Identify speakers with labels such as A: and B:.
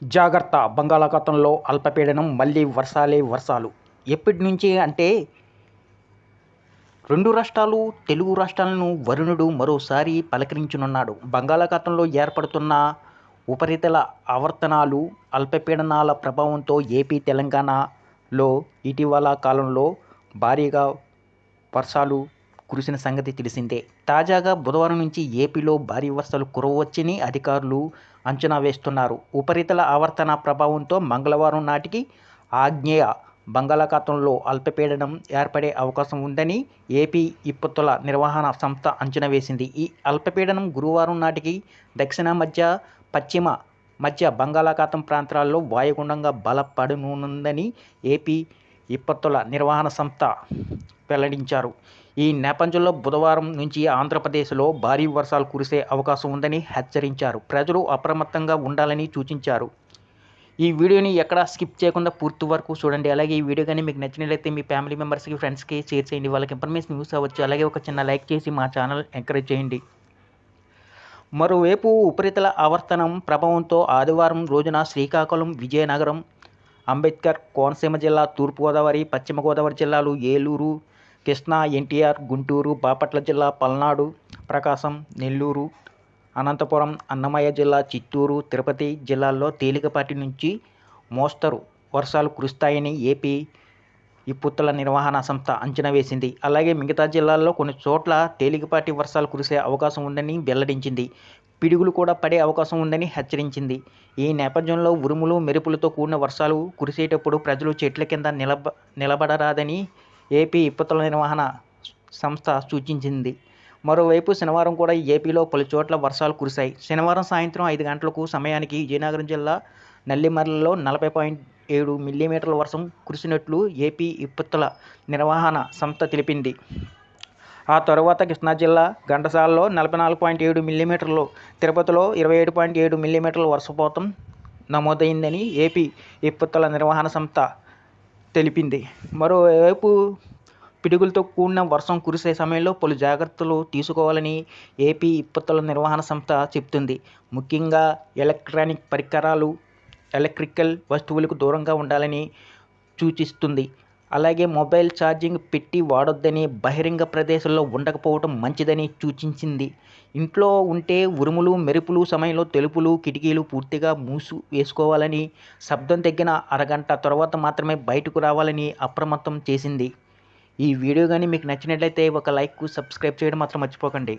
A: జాగ్రత్త. బంగాళాఖాతంలో అల్పపీడనం మళ్ళీ వర్షాలే వర్షాలు. ఎప్పటి నుంచి అంటే రెండు రాష్ట్రాలు తెలుగు రాష్ట్రాలను వరుణుడు మరోసారి పలకరించనున్నాడు. బంగాళాఖాతంలో ఏర్పడుతున్న ఉపరితల ఆవర్తనాలు అల్పపీడనాల ప్రభావంతో ఏపీ తెలంగాణలో ఇటీవల కాలంలో భారీగా వర్షాలు కురిసిన సంగతి తెలిసిందే. తాజాగా బుధవారం నుంచి ఏపీలో భారీ వర్షాలు కురవచ్చని అధికారులు అంచనా వేస్తున్నారు. ఉపరితల ఆవర్తన ప్రభావంతో మంగళవారం నాటికి ఆగ్నేయ బంగాళాఖాతంలో అల్పపీడనం ఏర్పడే అవకాశం ఉందని ఏపీ విపత్తుల నిర్వహణ సంస్థ అంచనా వేసింది. ఈ అల్పపీడనం గురువారం నాటికి దక్షిణ మధ్య పశ్చిమ మధ్య బంగాళాఖాతం ప్రాంతాల్లో వాయుగుండంగా బలపడనుందని ఏపీ విపత్తుల నిర్వహణ సంస్థ వెల్లడించారు. ఈ నేపథ్యంలో బుధవారం నుంచి ఆంధ్రప్రదేశ్లో భారీ వర్షాలు కురిసే అవకాశం ఉందని హెచ్చరించారు. ప్రజలు అప్రమత్తంగా ఉండాలని సూచించారు. ఈ వీడియోని ఎక్కడ స్కిప్ చేయకుండా పూర్తి వరకు చూడండి. అలాగే ఈ వీడియో కానీ మీకు నచ్చినట్లయితే మీ ఫ్యామిలీ మెంబర్స్కి ఫ్రెండ్స్కి షేర్ చేయండి. వాళ్ళకి ఇన్ఫర్మేషన్ యూస్ అవ్వచ్చు. అలాగే ఒక చిన్న లైక్ చేసి మా ఛానల్ ఎంకరేజ్ చేయండి. మరోవైపు ఉపరితల ఆవర్తనం ప్రభావంతో ఆదివారం రోజున శ్రీకాకుళం విజయనగరం అంబేద్కర్ కోనసీమ జిల్లా తూర్పుగోదావరి పశ్చిమ గోదావరి జిల్లాలు ఏలూరు కృష్ణా ఎన్టీఆర్ గుంటూరు బాపట్ల జిల్లా పల్నాడు ప్రకాశం నెల్లూరు అనంతపురం అన్నమయ్య జిల్లా చిత్తూరు తిరుపతి జిల్లాల్లో తేలికపాటి నుంచి మోస్తరు వర్షాలు కురుస్తాయని ఏపీ ఇప్పుత్తుల నిర్వహణ సంస్థ అంచనా వేసింది. అలాగే మిగతా జిల్లాల్లో కొన్ని చోట్ల తేలికపాటి వర్షాలు కురిసే అవకాశం ఉందని వెల్లడించింది. పిడుగులు కూడా పడే అవకాశం ఉందని హెచ్చరించింది. ఈ నేపథ్యంలో ఉరుములు మెరుపులతో కూడిన వర్షాలు కురిసేటప్పుడు ప్రజలు చెట్ల కింద నిలబ నిలబడరాదని ఏపీ విపత్తుల నిర్వహణ సంస్థ సూచించింది. మరోవైపు శనివారం కూడా ఏపీలో పలు చోట్ల వర్షాలు కురిశాయి. శనివారం సాయంత్రం ఐదు గంటలకు సమయానికి విజయనగరం జిల్లా నల్లిమర్లలో నలభై పాయింట్ ఏడు మిల్లీమీటర్ల వర్షం కురిసినట్లు ఏపీ విపత్తుల నిర్వహణ సంస్థ తెలిపింది. ఆ తరువాత కృష్ణా జిల్లా ఘంటసాలలో నలభై నాలుగు పాయింట్ ఏడు మిల్లీమీటర్లు తిరుపతిలో ఇరవై ఏడు పాయింట్ ఏడు మిల్లీమీటర్ల వర్షపాతం నమోదైందని ఏపీ విపత్తుల నిర్వహణ సంస్థ తెలిపింది. మరోవైపు పిడుగులతో కూడిన వర్షం కురిసే సమయంలో పలు జాగ్రత్తలు తీసుకోవాలని ఏపీ విపత్తుల నిర్వహణ సంస్థ చెబుతుంది. ముఖ్యంగా ఎలక్ట్రానిక్ పరికరాలు ఎలక్ట్రికల్ వస్తువులకు దూరంగా ఉండాలని సూచిస్తుంది. అలాగే మొబైల్ ఛార్జింగ్ పెట్టి వాడొద్దని బహిరంగ ప్రదేశాల్లో ఉండకపోవడం మంచిదని సూచించింది. ఇంట్లో ఉంటే ఉరుములు మెరుపులు సమయంలో తెలుపులు కిటికీలు పూర్తిగా మూసు వేసుకోవాలని శబ్దం తగ్గిన అరగంట తర్వాత మాత్రమే బయటకు రావాలని అప్రమత్తం చేసింది. ఈ వీడియో కానీ మీకు నచ్చినట్లయితే ఒక లైక్ సబ్స్క్రైబ్ చేయడం మాత్రం మర్చిపోకండి.